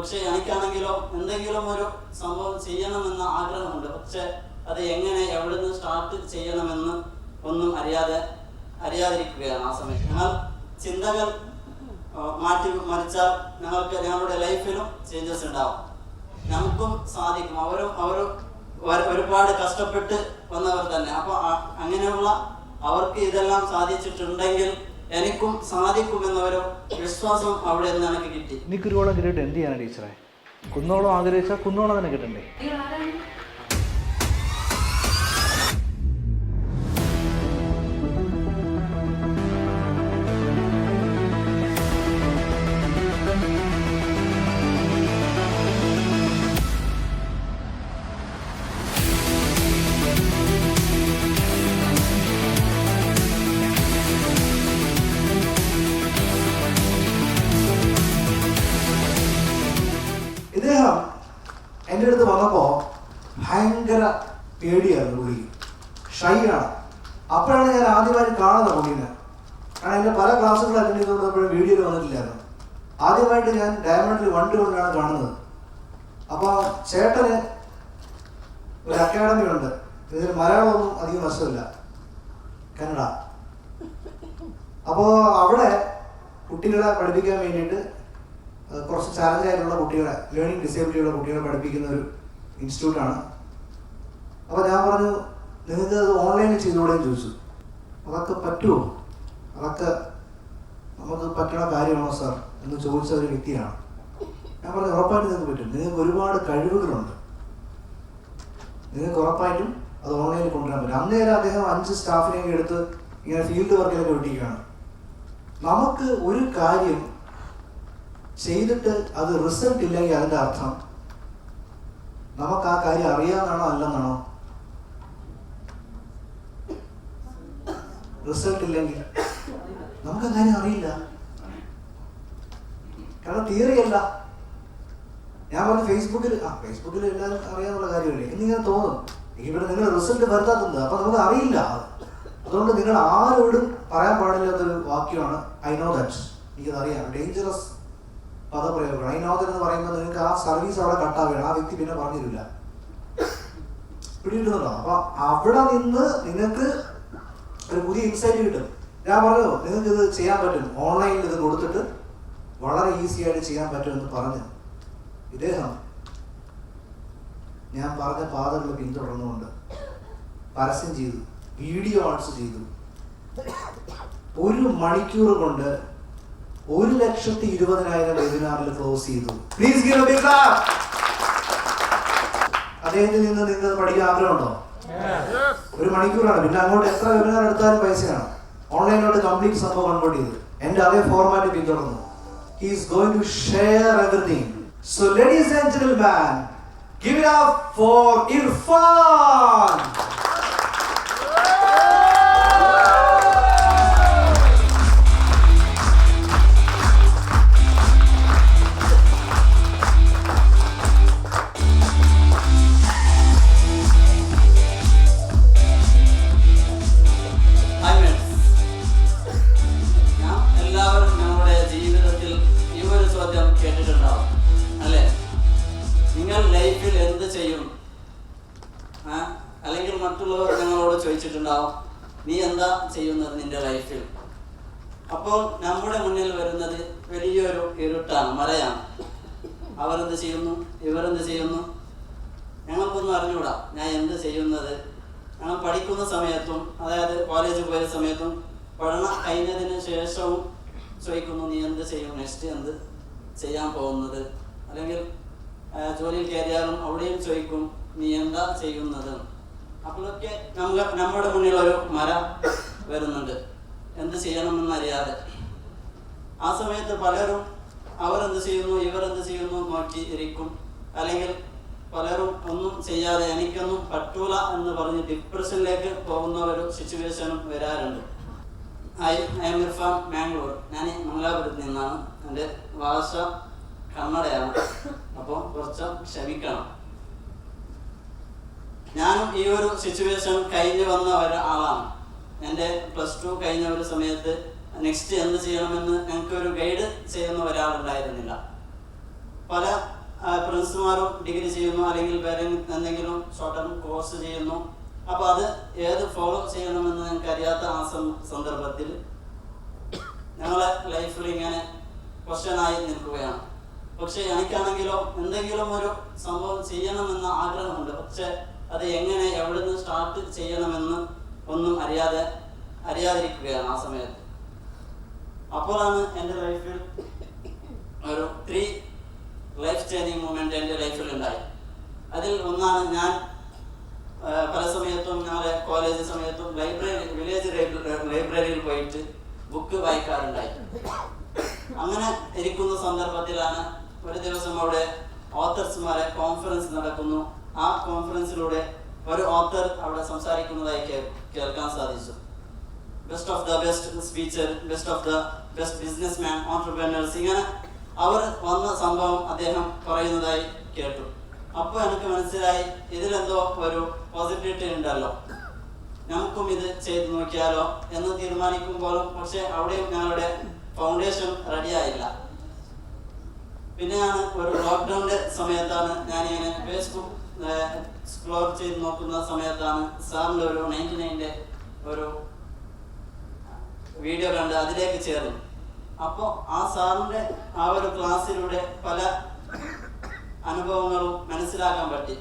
പക്ഷെ എനിക്കാണെങ്കിലോ എന്തെങ്കിലും ഒരു സംഭവം ചെയ്യണമെന്ന ആഗ്രഹമുണ്ട്. പക്ഷെ അത് എങ്ങനെ എവിടെ നിന്ന് സ്റ്റാർട്ട് ചെയ്യണമെന്ന് ഒന്നും അറിയാതെ അറിയാതിരിക്കുകയാണ് ആ സമയത്ത് ഞങ്ങൾ ചിന്തകൾ മാറ്റി മറിച്ചാൽ ഞങ്ങൾക്ക് ഞങ്ങളുടെ ലൈഫിലും ചേഞ്ചസ് ഉണ്ടാവും. നമുക്കും സാധിക്കും. അവരും അവരും ഒരുപാട് കഷ്ടപ്പെട്ട് വന്നവർ തന്നെ. അപ്പൊ അങ്ങനെയുള്ള അവർക്ക് ഇതെല്ലാം സാധിച്ചിട്ടുണ്ടെങ്കിൽ എനിക്കും സാധിക്കുമെന്നൊരു വിശ്വാസം അവിടെ നിന്ന് എനിക്ക് കിട്ടി. നീ കുരുവോളം കിട്ടിയിട്ട് എന്ത് ചെയ്യാനാണ് ടീച്ചറെ? കുന്നോളം ആഗ്രഹിച്ചാൽ കുന്നോളം തന്നെ കിട്ടണ്ടേ? പേടിയായിരുന്നു പുള്ളിക്ക് ഷൈയാണ് അപ്പോഴാണ് ഞാൻ ആദ്യമായിട്ട് കാണുന്നത് പുള്ളിനെ. കാരണം എന്റെ പല ക്ലാസ്സുകൾ അറ്റൻഡ് ചെയ്തുകൊണ്ടപ്പോഴും വീഡിയോയിൽ വന്നിട്ടില്ലായിരുന്നു. ആദ്യമായിട്ട് ഞാൻ ഡയമണ്ടിൽ വണ്ടി കൊണ്ടാണ് കാണുന്നത്. അപ്പോൾ ചേട്ടന് ഒരു അക്കാഡമി ഉണ്ട്. ഇതിൽ മലയാളമൊന്നും അധികം വശമില്ല. കന്നഡ. അപ്പോൾ അവിടെ കുട്ടികളെ പഠിപ്പിക്കാൻ വേണ്ടിയിട്ട് കുറച്ച് ചാലഞ്ച് ആയിട്ടുള്ള കുട്ടികളെ ലേണിംഗ് ഡിസേബിലിറ്റിയുള്ള കുട്ടികളെ പഠിപ്പിക്കുന്ന ഒരു ഇൻസ്റ്റിറ്റ്യൂട്ടാണ് അപ്പോൾ ഞാൻ പറഞ്ഞു നിങ്ങൾക്ക് അത് ഓൺലൈനിൽ ചെയ്തുകൂടെയും ചോദിച്ചു. അതൊക്കെ പറ്റുമോ? അതൊക്കെ നമുക്ക് പറ്റണ കാര്യമാണോ സാർ എന്ന് ചോദിച്ച ഒരു വ്യക്തിയാണ്. ഞാൻ പറഞ്ഞു ഉറപ്പായിട്ടും നിങ്ങൾക്ക് പറ്റും. നിങ്ങൾക്ക് ഒരുപാട് കഴിവുകളുണ്ട്. നിങ്ങൾക്ക് ഉറപ്പായിട്ടും അത് ഓൺലൈനിൽ കൊണ്ടുവരാൻ പറ്റും. അന്നേരം അദ്ദേഹം അഞ്ച് സ്റ്റാഫിനെയൊക്കെ എടുത്ത് ഇങ്ങനെ ഫീൽഡ് വർക്കിലൊക്കെ വിട്ടിരിക്കുകയാണ് നമുക്ക് ഒരു കാര്യം ചെയ്തിട്ട് അത് റിസൾട്ട് ഇല്ലെങ്കിൽ അതിന്റെ അർത്ഥം നമുക്ക് ആ കാര്യം അറിയാന്നാണോ അല്ലെന്നാണോ റിസൾട്ട് ഇല്ലെങ്കിൽ നമുക്ക് അങ്ങനെ അറിയില്ല. കാരണം തിയറി അല്ല. ഞാൻ പറഞ്ഞു ഫേസ്ബുക്കിൽ ആ ഫേസ്ബുക്കിൽ എല്ലാവരും അറിയാനുള്ള കാര്യമില്ലേ? എന്നിങ്ങനെ തോന്നും. ഇവിടെ നിങ്ങൾ റിസൾട്ട് വരുത്താത്തത്. അപ്പൊ നമുക്ക് അറിയില്ല. അതുകൊണ്ട് നിങ്ങൾ ആരോടും പറയാൻ പാടില്ലാത്തൊരു വാക്യമാണ് ഐ നോ ദാറ്റ് എനിക്കത് അറിയാം. ഡേഞ്ചറസ് പദപ്രയോഗങ്ങൾ ഐ നോ ദാറ്റ് എന്ന് പറയുമ്പോൾ നിങ്ങൾക്ക് ആ സർവീസ് അവിടെ കട്ടാവുകയാണ് ആ വ്യക്തി പിന്നെ പറഞ്ഞിരില്ല പിടിയിട്ടുണ്ടോ അപ്പൊ അവിടെ നിന്ന് നിങ്ങൾക്ക് ഒരു പുതിയ ഇൻസൈറ്റ് കിട്ടും. ഞാൻ പറഞ്ഞു നിങ്ങൾക്ക് ഇത് ചെയ്യാൻ പറ്റും. ഓൺലൈനിൽ ഇത് കൊടുത്തിട്ട് വളരെ ഈസി ആയിട്ട് ചെയ്യാൻ പറ്റുമെന്ന് പറഞ്ഞു. ഇദ്ദേഹം ഞാൻ പറഞ്ഞ പാതകൾ പിന്തുടർന്നുകൊണ്ട് പരസ്യം ചെയ്തു വീഡിയോ ആർട്സ് ചെയ്തു. ഒരു മണിക്കൂർ കൊണ്ട് ഒരു ലക്ഷത്തി ഇരുപതിനായിരം വെബിനാറിൽ ക്ലോസ് ചെയ്തു. പ്ലീസ് അദ്ദേഹത്തിൽ നിന്ന് നിങ്ങൾക്ക് പഠിക്കാൻ ആഗ്രഹമുണ്ടോ? ഒരു മണിക്കൂറാണ്. പിന്നെ അങ്ങോട്ട് എത്ര വെബിനാർ എടുത്താലും പൈസയാണ്. ഓൺലൈനിലോട്ട് കംപ്ലീറ്റ് സംഭവം കൺവേർട്ട് ചെയ്ത്. എന്റെ അതേ ഫോർമാറ്റ് പിന്തുടർന്നു. He's going to share everything so ladies and gentleman give it up for Irfan നീ എന്താ ചെയ്യുന്നത് നിന്റെ ലൈഫിൽ അപ്പോൾ നമ്മുടെ മുന്നിൽ വരുന്നത് വലിയൊരു ഇരുട്ടാണ് മറയാണ് അവരെന്ത് ചെയ്യുന്നു? ഇവരെന്ത് ചെയ്യുന്നു? ഞങ്ങൾക്കൊന്നും അറിഞ്ഞൂടാ ഞാൻ എന്ത് ചെയ്യുന്നത്? ഞങ്ങൾ പഠിക്കുന്ന സമയത്തും അതായത് കോളേജ് പോയ സമയത്തും പഠനം കഴിഞ്ഞതിന് ശേഷവും ചോദിക്കുന്നു നീ എന്ത് ചെയ്യും? നെക്സ്റ്റ് എന്ത് ചെയ്യാൻ പോകുന്നത്? അല്ലെങ്കിൽ ജോലിയിൽ കയറിയാലും അവിടെയും ചോദിക്കും നീ എന്താ ചെയ്യുന്നത്? അപ്പോഴൊക്കെ നമുക്ക് നമ്മുടെ മുന്നിൽ ഒരു മര വരുന്നുണ്ട്. എന്ത് ചെയ്യണമെന്നറിയാതെ. ആ സമയത്ത് പലരും അവരെന്ത് ചെയ്യുന്നു ഇവരെന്ത് ചെയ്യുന്നു നോക്കി ഇരിക്കും. അല്ലെങ്കിൽ പലരും ഒന്നും ചെയ്യാതെ എനിക്കൊന്നും പറ്റൂല എന്ന് പറഞ്ഞ് ഡിപ്രഷനിലേക്ക് പോകുന്ന ഒരു സിറ്റുവേഷനും വരാറുണ്ട്. I I'm Irfan Mangalore. ഞാൻ മംഗലാപുരത്ത് നിന്നാണ്. എന്റെ ഭാഷ കന്നഡയാണ്. അപ്പോൾ കുറച്ച് ക്ഷമിക്കണം. ഞാനും ഈ ഒരു സിറ്റുവേഷൻ കഴിഞ്ഞു വന്ന ഒരാളാണ് എന്റെ പ്ലസ് ടു കഴിഞ്ഞ ഒരു സമയത്ത് നെക്സ്റ്റ് എന്ത് ചെയ്യണമെന്ന് ഞങ്ങൾക്ക് ഒരു ഗൈഡ് ചെയ്യുന്ന ഒരാളുണ്ടായിരുന്നില്ല. പല ഫ്രണ്ട്സുമാരും ഡിഗ്രി ചെയ്യുന്നു അല്ലെങ്കിൽ വേറെ എന്തെങ്കിലും ഷോർട്ട് ടേം കോഴ്സ് ചെയ്യുന്നു. അപ്പോൾ അത് ഏത് ഫോളോ ചെയ്യണമെന്ന് ഞങ്ങൾക്ക് അറിയാത്ത ആ സന്ദർഭത്തിൽ ഞങ്ങളെ ലൈഫിൽ ഇങ്ങനെ ക്വസ്റ്റ്യനായി നിൽക്കുകയാണ്. പക്ഷെ എനിക്കാണെങ്കിലോ എന്തെങ്കിലും ഒരു സംഭവം ചെയ്യണമെന്ന ആഗ്രഹമുണ്ട്. പക്ഷെ അത് എങ്ങനെ എവിടെ നിന്ന് സ്റ്റാർട്ട് ചെയ്യണമെന്ന് ഒന്നും അറിയാതെ അറിയാതിരിക്കുകയാണ് ആ സമയത്ത്. അപ്പോഴാണ് എന്റെ ലൈഫിൽ ഒരു ത്രീ ലൈഫ് ചേഞ്ചിങ് മൂമെന്റ് എന്റെ ലൈഫിൽ ഉണ്ടായി. അതിൽ ഒന്നാണ് ഞാൻ പല സമയത്തും ഞങ്ങളുടെ കോളേജ് സമയത്തും ലൈബ്രറി വില്ലേജ് ലൈബ്രറിയിൽ പോയിട്ട് ബുക്ക് വായിക്കാറുണ്ടായി. അങ്ങനെ ഇരിക്കുന്ന സന്ദർഭത്തിലാണ് ഒരു ദിവസം അവിടെ ഓത്തർസ്മാരെ കോൺഫറൻസ് നടക്കുന്നു. ആ കോൺഫറൻസിലൂടെ ഒരു ഓത്തർ അവിടെ സംസാരിക്കുന്നതായി കേൾക്കാൻ സാധിച്ചു. Best of the best speaker best of the best business man entrepreneurs ഇങ്ങനെ അവർ വന്ന സംഭവം അദ്ദേഹം പറയുന്നതായി കേട്ടു. അപ്പോൾ എനിക്ക് മനസ്സിലായി ഇതിലെന്തോ ഒരു പോസിറ്റിവിറ്റി ഉണ്ടല്ലോ. നമുക്കും ഇത് ചെയ്തു നോക്കിയാലോ എന്ന് തീരുമാനിക്കുമ്പോഴും പക്ഷെ അവിടെയും ഞങ്ങളുടെ ഫൗണ്ടേഷൻ റെഡിയായില്ല പിന്നെയാണ് ഒരു ലോക്ക്ഡൗണിന്റെ സമയത്താണ് ഞാനിങ്ങനെ ഫേസ്ബുക്ക് എക്സ്പ്ലോർ ചെയ്ത് നോക്കുന്ന സമയത്താണ് സാറിന്റെ ഒരു നയന്റി നയന്റെ ഒരു വീഡിയോ കണ്ട് അതിലേക്ക് ചേർന്നു അപ്പോൾ ആ സാറിന്റെ ആ ഒരു ക്ലാസ്സിലൂടെ പല അനുഭവങ്ങളും മനസ്സിലാക്കാൻ പറ്റി.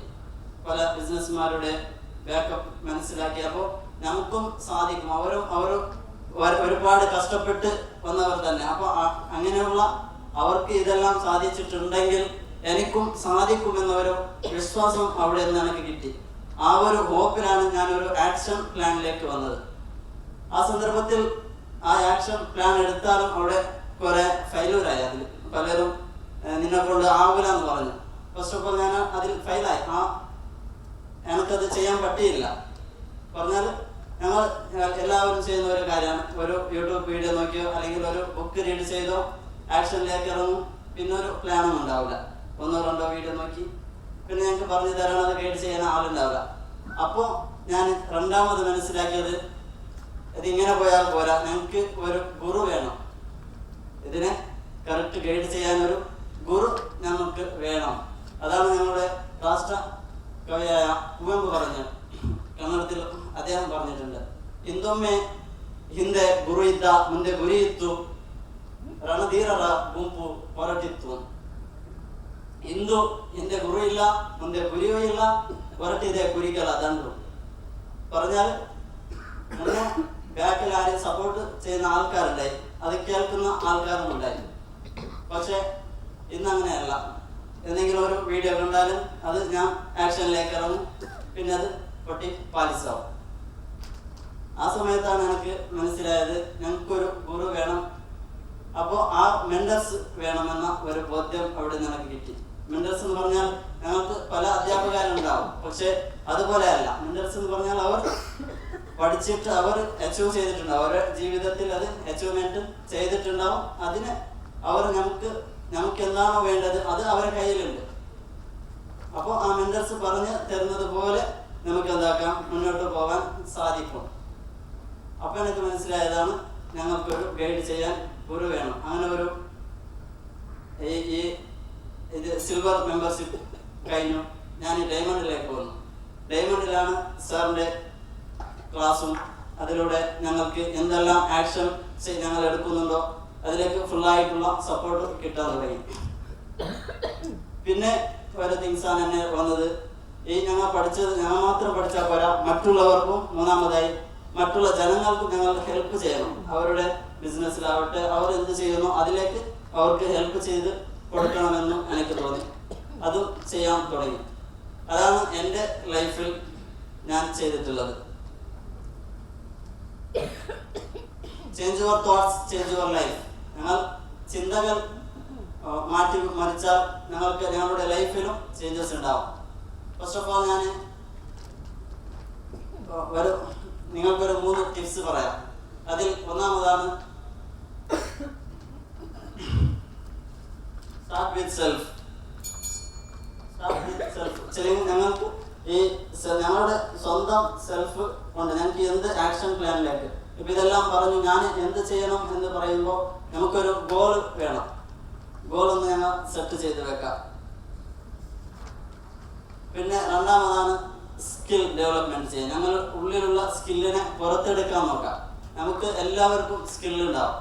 പല ബിസിനസ്മാരുടെ ബാക്കപ്പ് മനസ്സിലാക്കി. അപ്പോൾ നമുക്കും സാധിക്കും. അവരും അവരും ഒരുപാട് കഷ്ടപ്പെട്ട് വന്നവർ തന്നെ. അപ്പോൾ അങ്ങനെയുള്ള അവർക്ക് ഇതെല്ലാം സാധിച്ചിട്ടുണ്ടെങ്കിൽ എനിക്കും സാധിക്കുമെന്നൊരു വിശ്വാസം അവിടെ നിന്ന് എനിക്ക് കിട്ടി. ആ ഒരു ഹോപ്പിലാണ് ഞാൻ ഒരു ആക്ഷൻ പ്ലാനിലേക്ക് വന്നത്. ആ സന്ദർഭത്തിൽ ആ ആക്ഷൻ പ്ലാൻ എടുത്താലും അവിടെ കുറെ ഫെയിലൂരായി അതിൽ പലരും നിന്നെ കൊണ്ട് ആവില്ല എന്ന് പറഞ്ഞു. ഫസ്റ്റ് ഓഫ് ഓൾ ഞാൻ അതിൽ ഫെയിലായി ആ എനിക്കത് ചെയ്യാൻ പറ്റിയില്ല. പറഞ്ഞാൽ ഞങ്ങൾ എല്ലാവരും ചെയ്യുന്ന ഒരു കാര്യമാണ്. ഒരു യൂട്യൂബ് വീഡിയോ നോക്കിയോ അല്ലെങ്കിൽ ഒരു ബുക്ക് റീഡ് ചെയ്തോ ആക്ഷനിലേക്ക് ഇറങ്ങും. പിന്നെ ഒരു പ്ലാനും ഉണ്ടാവില്ല. ഒന്നോ രണ്ടോ വീഡിയോ നോക്കി പിന്നെ ഞങ്ങൾക്ക് പറഞ്ഞു തരണം അത് ഗൈഡ് ചെയ്യാൻ ആളുണ്ടാവില്ല അപ്പോൾ ഞാൻ രണ്ടാമത് മനസ്സിലാക്കിയത് ഇതിങ്ങനെ പോയാൽ പോരാ ഞങ്ങൾക്ക് ഒരു ഗുരു വേണം ഇതിനെ കറക്റ്റ് ഗൈഡ് ചെയ്യാൻ ഒരു ഗുരു നമുക്ക് വേണം അതാണ് ഞങ്ങളുടെ രാഷ്ട്ര കവിയായ കുവെമ്പ് പറഞ്ഞത് കന്നഡത്തിൽ അദ്ദേഹം പറഞ്ഞിട്ടുണ്ട് ಹಿಂದೊಮ್ಮೆ ಹಿಂದೆ ಗುರು ಇದ್ದ ಮುಂದೆ ಗುರಿ ಇತ್ತು ರಣಧೀರರ ಗುಂಪು ಹೊರಟಿತ್ತು ಇಂದು ಹಿಂದೆ ಗುರು ಇಲ್ಲ ಮುಂದೆ ಗುರಿಯೂ ಇಲ್ಲ ಹೊರಟಿದೆ ಗುರಿಗಳ ದಂಡು പറഞ്ഞാൽ മുന്നേ ബാക്കിൽ ആരെയും സപ്പോർട്ട് ചെയ്യുന്ന ആൾക്കാരുണ്ടായി അത് കേൾക്കുന്ന ആൾക്കാരും ഉണ്ടായി പക്ഷെ ഇന്ന് അങ്ങനെയല്ല എന്തെങ്കിലും ഒരു വീഡിയോ കണ്ടാലും അത് ഞാൻ ആക്ഷനിലേക്ക് ഇറങ്ങും പിന്നെ അത് പൊട്ടി പാലിസാവും ആ സമയത്താണ് എനിക്ക് മനസ്സിലായത് ഞങ്ങൾക്കൊരു ഗുരു വേണം അപ്പോൾ ആ മെൻഡേഴ്സ് വേണമെന്ന ഒരു ബോധ്യം അവിടെ നിന്ന് എനിക്ക് കിട്ടി മെൻഡേഴ്സ് എന്ന് പറഞ്ഞാൽ ഞങ്ങൾക്ക് പല അധ്യാപകരുണ്ടാവും. പക്ഷെ അതുപോലെ അല്ല മെന്റൽസ് എന്ന് പറഞ്ഞാൽ അവർ പഠിച്ചിട്ട് അവർ അച്ചീവ് ചെയ്തിട്ടുണ്ടാവും അവരുടെ ജീവിതത്തിൽ അത് അച്ചീവ്മെന്റ് ചെയ്തിട്ടുണ്ടാവും. അതിന് അവർ നമുക്ക് നമുക്ക് എന്താണോ വേണ്ടത് അത് അവരുടെ കയ്യിലുണ്ട്. അപ്പോൾ ആ മെന്റർസ് പറഞ്ഞ് തരുന്നത് പോലെ നമുക്ക് എന്താക്കാം മുന്നോട്ട് പോകാൻ സാധിക്കും. അപ്പൊ എനിക്ക് മനസ്സിലായതാണ് ഞങ്ങൾക്കൊരു ഗൈഡ് ചെയ്യാൻ ഗുരു വേണം. അങ്ങനെ ഒരു ഈ ഇത് സിൽവർ മെമ്പർഷിപ്പ് കഴിഞ്ഞു. ഞാൻ ഡയമണ്ടിലേക്ക് വന്നു ഡയമണ്ടിലാണ് സാറിന്റെ ക്ലാസ്സും. അതിലൂടെ ഞങ്ങൾക്ക് എന്തെല്ലാം ആക്ഷൻ ഞങ്ങൾ എടുക്കുന്നുണ്ടോ അതിലേക്ക് ഫുള്ളായിട്ടുള്ള സപ്പോർട്ട് കിട്ടാൻ തുടങ്ങി. പിന്നെ ഒരു തിങ്സാണ് എന്നെ വന്നത്. ഈ ഞങ്ങൾ പഠിച്ചത് ഞങ്ങൾ മാത്രം പഠിച്ചാൽ പോരാ മറ്റുള്ളവർക്കും മൂന്നാമതായി മറ്റുള്ള ജനങ്ങൾക്ക് ഞങ്ങൾ ഹെൽപ്പ് ചെയ്യണം. അവരുടെ ബിസിനസ്സിലാവട്ടെ അവർ എന്ത് ചെയ്യുന്നു അതിലേക്ക് അവർക്ക് ഹെൽപ്പ് ചെയ്ത് കൊടുക്കണമെന്നും എനിക്ക് തോന്നി. അതും ചെയ്യാൻ തുടങ്ങി. അതാണ് എന്റെ ലൈഫിൽ ഞാൻ ചെയ്തിട്ടുള്ളത്. Change your thoughts change your life ഞങ്ങൾ ചിന്തകൾ മാറ്റി മറിച്ചാൽ ഞങ്ങൾക്ക് ഞങ്ങളുടെ ലൈഫിലും ചേഞ്ചസ് ഉണ്ടാവും. ഫസ്റ്റ് ഓഫ് ഓൾ ഞാൻ ഒരു നിങ്ങൾക്കൊരു മൂന്ന് ടിപ്സ് പറയാം. അതിൽ ഒന്നാമതാണ് start with self start with self ശരിക്കും ഞങ്ങൾക്ക് ഈ ഞങ്ങളുടെ സ്വന്തം സെൽഫ് കൊണ്ട് ഞങ്ങൾക്ക് എന്ത് ആക്ഷൻ പ്ലാനിലേക്ക് ഇപ്പൊ ഇതെല്ലാം പറഞ്ഞു ഞാൻ എന്ത് ചെയ്യണം എന്ന് പറയുമ്പോൾ നമുക്കൊരു ഗോൾ വേണം. ഗോൾ ഒന്ന് ഞങ്ങൾ സെറ്റ് ചെയ്ത് വെക്കാം. പിന്നെ രണ്ടാമതാണ് സ്കിൽ ഡെവലപ്മെന്റ് ചെയ്യുക ഞങ്ങൾ ഉള്ളിലുള്ള സ്കില്ലിനെ പുറത്തെടുക്കാൻ നോക്കാം. നമുക്ക് എല്ലാവർക്കും സ്കില്ലുണ്ടാവും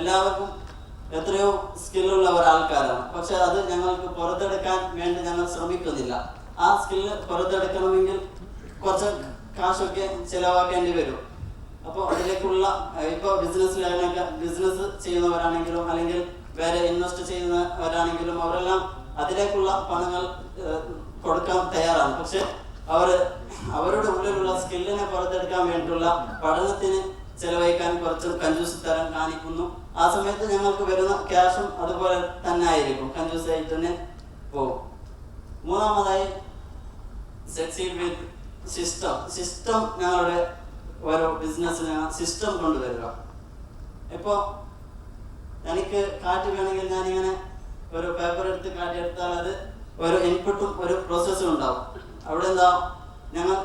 എല്ലാവർക്കും എത്രയോ സ്കില്ലുള്ള ഒരാൾക്കാരാണ്. പക്ഷെ അത് ഞങ്ങൾക്ക് പുറത്തെടുക്കാൻ വേണ്ടി ഞങ്ങൾ ശ്രമിക്കുന്നില്ല. ആ സ്കില്ല് പുറത്തെടുക്കണമെങ്കിൽ കുറച്ച് കാശൊക്കെ ചിലവാക്കേണ്ടി വരും. അപ്പോൾ അതിലേക്കുള്ള ഇപ്പോൾ ബിസിനസ്സിലാണെങ്കിൽ ബിസിനസ് ചെയ്യുന്നവരാണെങ്കിലും അല്ലെങ്കിൽ വേറെ ഇൻവെസ്റ്റ് ചെയ്യുന്നവരാണെങ്കിലും അവരെല്ലാം അതിലേക്കുള്ള പണങ്ങൾ കൊടുക്കാൻ തയ്യാറാണ്. പക്ഷെ അവർ അവരുടെ ഉള്ളിലുള്ള സ്കില്ലിനെ പുറത്തെടുക്കാൻ വേണ്ടിയുള്ള പഠനത്തിന് ചെലവഴിക്കാൻ കുറച്ച് കഞ്ചൂസ് തരം കാണിക്കുന്നു. ആ സമയത്ത് ഞങ്ങൾക്ക് വരുന്ന ക്യാഷും അതുപോലെ തന്നെ ആയിരിക്കും. കഞ്ചൂസ് ആയിട്ട് തന്നെ പോകും. മൂന്നാമതായി സെക്സീഡ് വിത്ത് സിസ്റ്റം. സിസ്റ്റം ഞങ്ങളുടെ ഓരോ ബിസിനസ് ഞങ്ങൾ സിസ്റ്റം കൊണ്ടുവരിക. ഇപ്പോൾ എനിക്ക് കാറ്റ് വേണമെങ്കിൽ ഞാനിങ്ങനെ ഒരു പേപ്പർ എടുത്ത് കാട്ടിയെടുത്താൽ അത് ഒരു ഇൻപുട്ടും ഒരു പ്രോസസ്സും ഉണ്ടാവും. അവിടെ എന്താ? ഞങ്ങൾ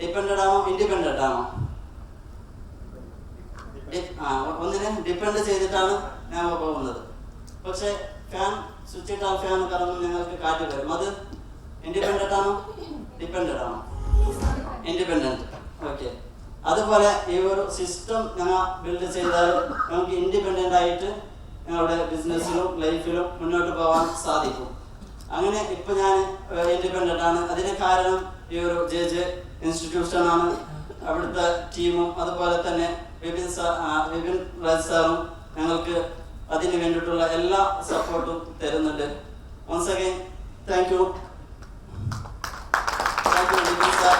ഡിപ്പെൻഡഡ് ആണോ? ഇൻഡിപെൻഡന്റ് ആണോ? ഒന്നിനെ ഡിപ്പെൻഡ് ചെയ്തിട്ടാണ് ഞാൻ പോകുന്നത്. പക്ഷെ ഫാൻ സ്വിച്ച് ഇട്ടാൽ ഫാൻ കറങ്ങും ഞങ്ങൾക്ക് കാറ്റ് വരും. അത് ഇൻഡിപെൻഡന്റ് ആണോ ഡിപ്പെൻഡന്റ് ആണോ ഇൻഡിപെൻഡന്റ് ഓക്കെ. അതുപോലെ ഈ ഒരു സിസ്റ്റം ഞങ്ങൾ ബിൽഡ് ചെയ്താൽ നമുക്ക് ഇൻഡിപെൻഡന്റ് ആയിട്ട് ഞങ്ങളുടെ ബിസിനസ്സിലും ലൈഫിലും മുന്നോട്ട് പോകാൻ സാധിക്കും. അങ്ങനെ ഇപ്പം ഞാൻ ഇൻഡിപെൻഡന്റ് ആണ് അതിന് കാരണം ഈ ഒരു ജെ ജെ ഇൻസ്റ്റിറ്റ്യൂഷൻ ആണ്. അവിടുത്തെ ടീമും അതുപോലെ തന്നെ വിപിൻ വിപിൻ രാജ് സാറും ഞങ്ങൾക്ക് അതിന് വേണ്ടിയിട്ടുള്ള എല്ലാ സപ്പോർട്ടും തരുന്നുണ്ട് once again thank you thank you Vipin sir.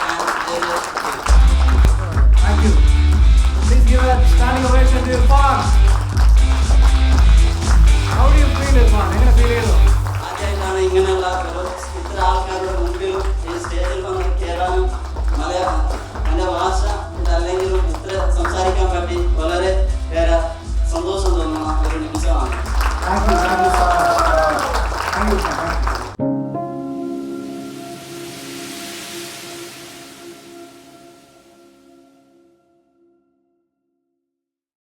Please give a standing ovation to Irfan. How do you feel, Irfan? എങ്ങനെ ഫീൽ ചെയ്തു ആദ്യമായിട്ടാണ് ഇങ്ങനെയുള്ള